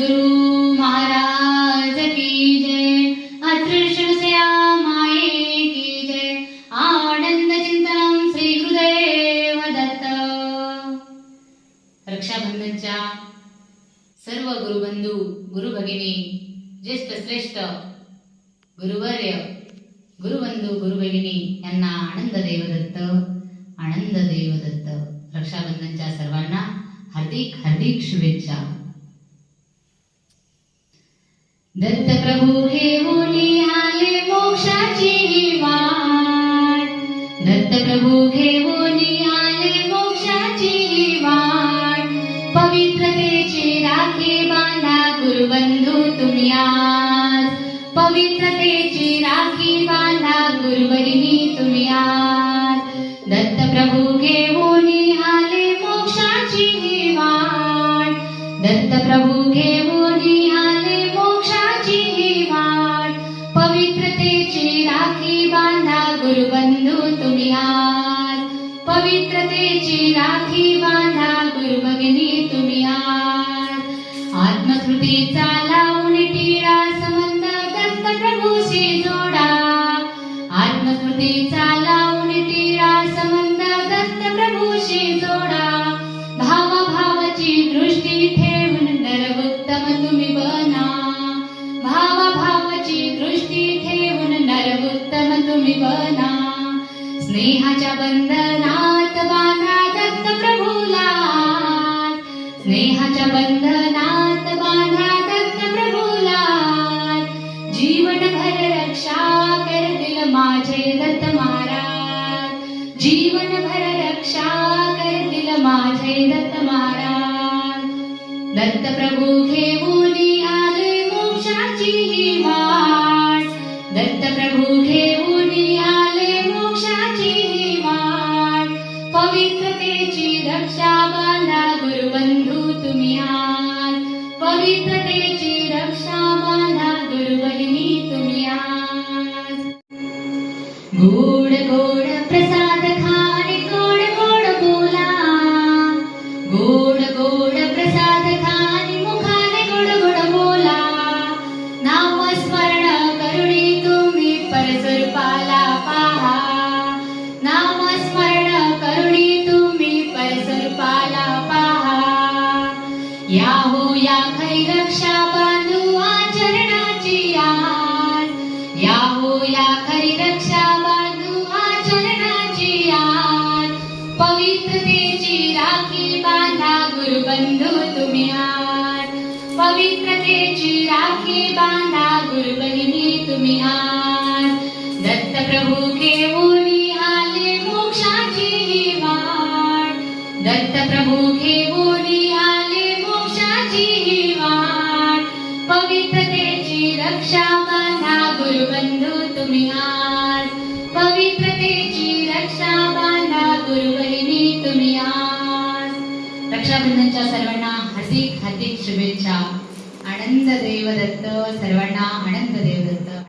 Guru रक्षाबंधनच्या सर्व गुरुबंधू गुरुभगिनी ज्येष्ठ श्रेष्ठ गुरुवर्य गुरुबंधू गुरुभगिनी यांना आनंद देवदत्त आनंद देवदत्त. रक्षाबंधनच्या सर्वांना हार्दिक हार्दिक शुभेच्छा. दत्त प्रभू हे मोठी आले मोक्षाची वाट. पवित्रतेची राखी बांधा गुरुवरिणी तुम्ही आज दत्त प्रभू घेऊन आले मोक्षाची ही वाट. दत्त प्रभू घेऊन आले मोक्षाची ही वाट. पवित्रतेची राखी बांधा गुरुबंधू तुम्ही आज पवित्रतेची राखी बांधा गुरुभगिनी तुम्ही आज आत्मकृतीचा दृष्टी ठेवून नरवुत्तम तुम्ही बना. भाव भावाची दृष्टी ठेवून नरवुत्तम तुम्ही बना. स्नेहाच्या बंधनात बांधा दत्त प्रभूला. स्नेहाच्या बंधनात बांधा दत्त प्रभूला. जीवनभर रक्षा करतील माझे दत्त महाराज. जीवनभर रक्षा करतील माझे दत्त महाराज. दत्त प्रभू घेऊन आले मोक्षाची ही वाट. दत्त प्रभू घेऊन आले मोक्षाची ही वाट. पवित्रतेची रक्षा बांधा गुरुबंधू तुम्ही आज पवित्रतेची रक्षा बांधा गुरुबहिणी तुम्ही आज गोड गोड प्रसाद खाणे या हो या खरी रक्षा बांधू चरणाची आज या हो या खरी रक्षा बांधू आचरणाची आज पवित्रतेची राखी बांधा गुरुबंधू तुम्ही आज. पवित्रतेची राखी बांधा गुरुबहिणी तुम्ही आज. दत्त प्रभू घेऊन रक्षाबंधनच्या सर्वांना हार्दिक हार्दिक शुभेच्छा. आनंद देवदत्त सर्वांना आनंद देवदत्त.